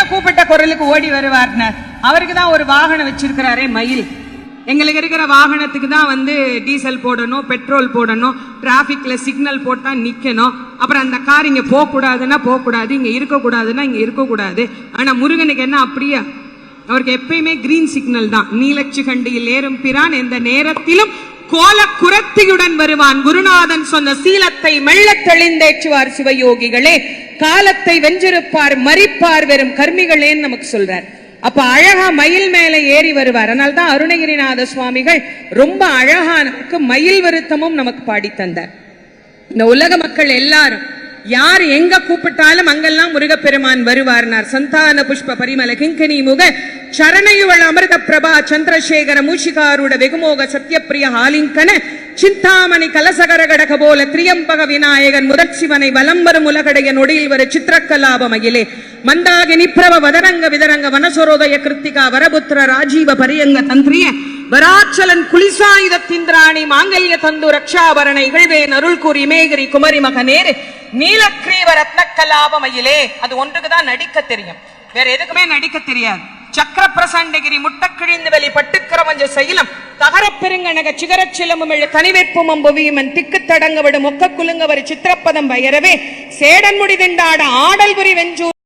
எங்க கூப்பிட்ட குரலுக்கு ஓடி வருவார்னர் அவருக்கு தான் ஒரு வாகனம் வச்சிருக்கிறாரே மயில். எங்களுக்கு இருக்கிற வாகனத்துக்கு தான் வந்து டீசல் போடணும் பெட்ரோல் போடணும் டிராஃபிக்ல சிக்னல் போட்டா நிக்கணும். அப்புறம் அந்த கார் இங்க போகக்கூடாதுன்னா போகக்கூடாது இங்க இருக்கக்கூடாதுன்னா இங்க இருக்கக்கூடாது. ஆனா முருகனுக்கு என்ன அப்படியா அவருக்கு எப்பயுமே கிரீன் சிக்னல் தான். நீலச்சு கண்டியில் ஏறும் பிரான் எந்த நேரத்திலும் கோல குரத்தியுடன் வருவான் குருநாதன் சொன்ன சீலத்தை மெல்ல தெளிந்தேற்றுவார் சிவயோகிகளே காலத்தை வென்றிருப்பார் மறிப்பார் வெறும் கர்மிகளேன்னு நமக்கு சொல்றார். அப்ப அழகா மயில் மேல ஏறி வருவார். அதனால தான் அருணகிரிநாத சுவாமிகள் ரொம்ப அழகானக்கு மயில் வருத்தமும் நமக்கு பாடி தந்தார். இந்த உலக மக்கள் எல்லாரும் யார் எங்க கூப்பிட்டாலும் அங்கெல்லாம் முருகப்பெருமான் வருவார்னார். சந்தான புஷ்ப பரிமல கிங்கனி முக சரணையுவள் அமிர்த பிரபா சந்திரசேகர மூஷிகாரூட வெகுமோக சத்யப்பிரிய ஹாலிங்கன சிந்தாமணி கலசகர கடக போல திரியம்பக விநாயகன் முதற் சிவனை வலம் வரும் உலகடைய நொடியில் வரு சித்திரக்கலாப மகிலே மந்தாகினி பிரப வதரங்க விதரங்க வனசரோதய கிருத்திகா வரபுத்திர ராஜீவ பரியங்க தந்திரிய வராச்சலன் குலிசாயுதத்திந்திராணி மாங்கல்ய தந்து ரக்ஷாபரண இகழ்வேன் அருள் கூறி மேகிரி குமரி மகனேர் நீலக்ரீவ ரத்னக்கலாப மயிலே அது ஒன்றுக்குதான் நடிக்க தெரியும். வேற எதுக்குமே நடிக்க தெரியாது. சக்கர பிரசண்டகிரி முட்டக்கிழிந்து வெளி பட்டுக்கிரமஞ்ச சைலம் தகரப்பெருங்கனக சிகரச் சிலமும் எழு தனிவேற்பும் அம்புவியுமன் திக்கு தடங்க விடும் ஒக்க குலுங்க வரி சித்திரப்பதம் பயரவே சேடன் முடி திண்டாட ஆடல் புரி வெஞ்சூர்